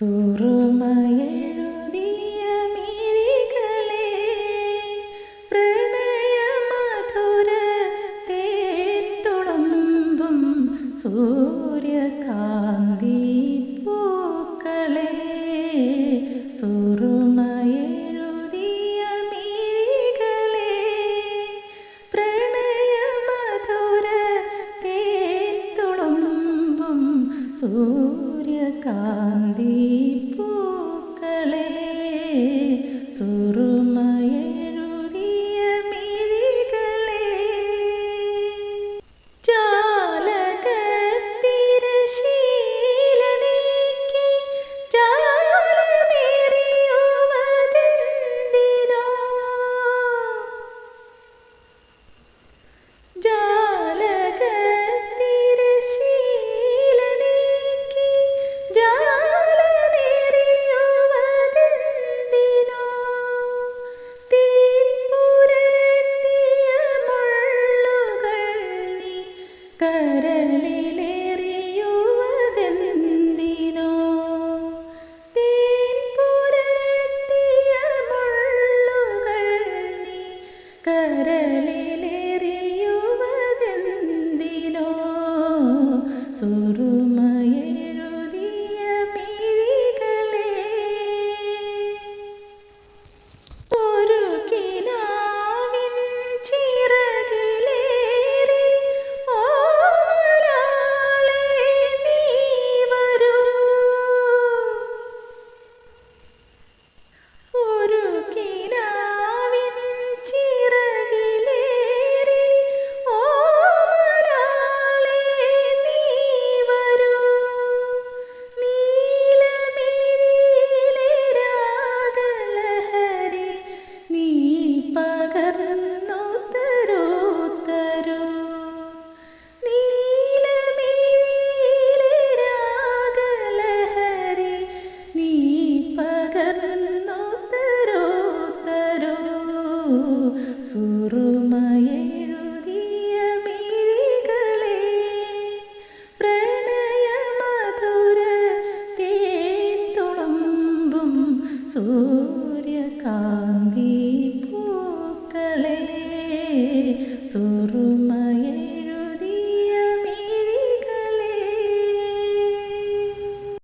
സുറുമയെഴുതിയ മിഴികളെ പ്രണയമധുര തേത്തുളമ്പും സൂര്യകാന്തി പൂക്കളെ സുറുമയെഴുതിയ മിഴികളെ പ്രണയമധുര തേത്തുളമ്പും സൂ സൂര്യകാന്തി പൂക്കളെ ತರಲಿ